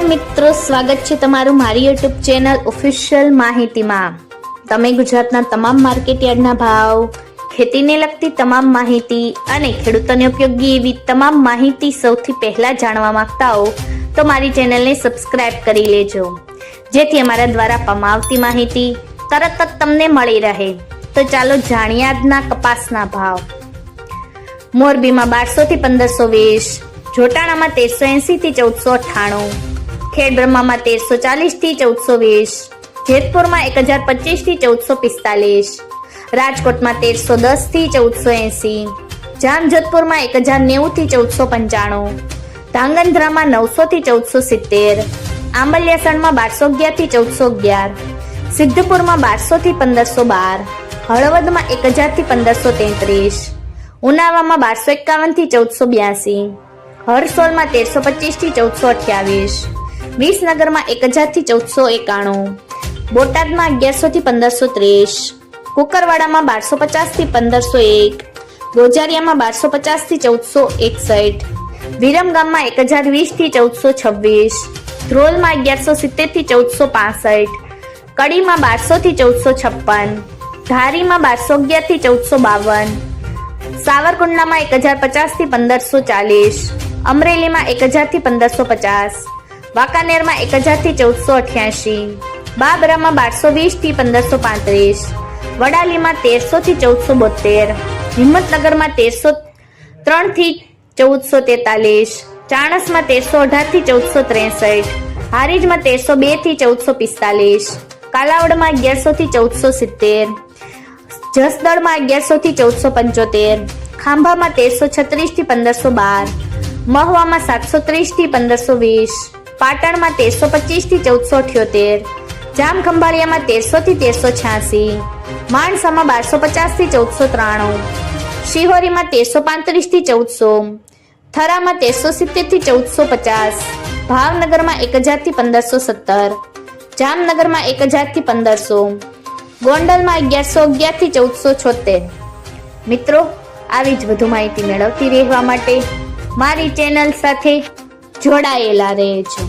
નમસ્કાર મિત્રો, સ્વાગત છે તમારું મારી યુટ્યુબ ચેનલ ઓફિશિયલ માહિતીમાં. તમે ગુજરાતના તમામ માર્કેટ યાર્ડના ભાવ, ખેતીને લગતી તમામ માહિતી અને ખેડૂતોને ઉપયોગી એવી તમામ માહિતી સૌથી પહેલા જાણવા માંગતા હો, તો મારી ચેનલને સબસ્ક્રાઇબ કરી લેજો. જેથી અમારા દ્વારા પમાવતી માહિતી તરત જ તમને મળી રહે. તો ચાલો જાણીએ આજના કપાસના ભાવ. મોરબીમાં બારસો થી પંદરસો વીસ, જોટાણામાં તેરસો એસી થી ચૌદસો અઠ્ઠાણું ખેડબ્રહ્મામાં તેરસો ચાલીસથી ચૌદસો વીસ, જેતપુરમાં એક હજાર પચીસથી ચૌદસો પિસ્તાલીસ, રાજકોટમાં તેરસો દસથી ચૌદસો એસી, જામજોધપુરમાં એક હજાર નેવું થી ચૌદસો પંચાણું, ધાંગંધ્રામાં નવસો થી ચૌદસો સિત્તેર, આંબલિયાસણમાં બારસો અગિયારથી ચૌદસો અગિયાર, સિદ્ધપુરમાં બારસો થી પંદરસો બાર, હળવદમાં એક હજારથી પંદરસો તેત્રીસ, ઉનાવામાં બારસો એકાવનથી ચૌદસો બ્યાસી, હરસોલમાં તેરસો પચીસથી ચૌદસો અઠ્યાવીસ વિસનગરમાં એક હજારથી ચૌદસો એકાણું, બોટાદમાં અગિયારસો થી પંદરસો ત્રીસ, કુકરવાડામાં બારસો પચાસથી પંદરસો એક, ગોજારિયામાં બારસો પચાસથી ચૌદસો એકસઠ, વિરમગામમાં એક હજાર વીસથી ચૌદસો છવ્વીસ, ધ્રોલમાં અગિયારસો સિત્તેરથી ચૌદસો પાસઠ, કડીમાં બારસો થી ચૌદસો છપ્પન, ધારીમાં બારસો અગિયારથી ચૌદસો બાવન, સાવરકુંડલામાં એક હજાર પચાસથી પંદરસો ચાલીસ, અમરેલીમાં એક હજારથી પંદરસો પચાસ વાંકાનેરમાં એક હજારથી ચૌદસો અઠ્યાસી, બાબરામાં બારસો વીસથી પંદરસો પાંત્રીસ, વડાલીમાં તેરસોથી ચૌદસો બોતેર, હિંમતનગરમાં તેરસો ત્રણથી ચૌદસો તેતાલીસ, ચાણસમાં તેરસો અઢારથી ચૌદસો ત્રેસઠ, હારીજમાં તેરસો બેથી ચૌદસો પિસ્તાલીસ, કાલાવડમાં અગિયારસોથી ચૌદસો સિત્તેર જસદળમાં અગિયારસોથી ચૌદસો પંચોતેર, ખાંભામાં તેરસો છત્રીસથી પંદરસો બાર, મહુવામાં સાતસો ત્રીસથી પંદરસો વીસ પાટણમાં તેરસો પચીસથી ચૌદસો અઠ્યોતેર, જામખંભાળિયામાં તેરસો થી તેરસો છ્યાસી, માણસામાં બારસો પચાસથી ચૌદસો ત્રાણું, શિહોરીમાં તેરસો પાંત્રીસથી ચૌદસો, થરામાં તેરસો સિત્તેરથી ચૌદસો પચાસ, ભાવનગરમાં એક હજારથી પંદરસો સત્તર, જામનગરમાં એક હજારથી પંદરસો, ગોંડલમાં અગિયારસો અગિયારથી ચૌદસો છોતેર. મિત્રો, આવી જ વધુ માહિતી મેળવતી રહેવા માટે મારી ચેનલ સાથે જોડાયેલા રહેજો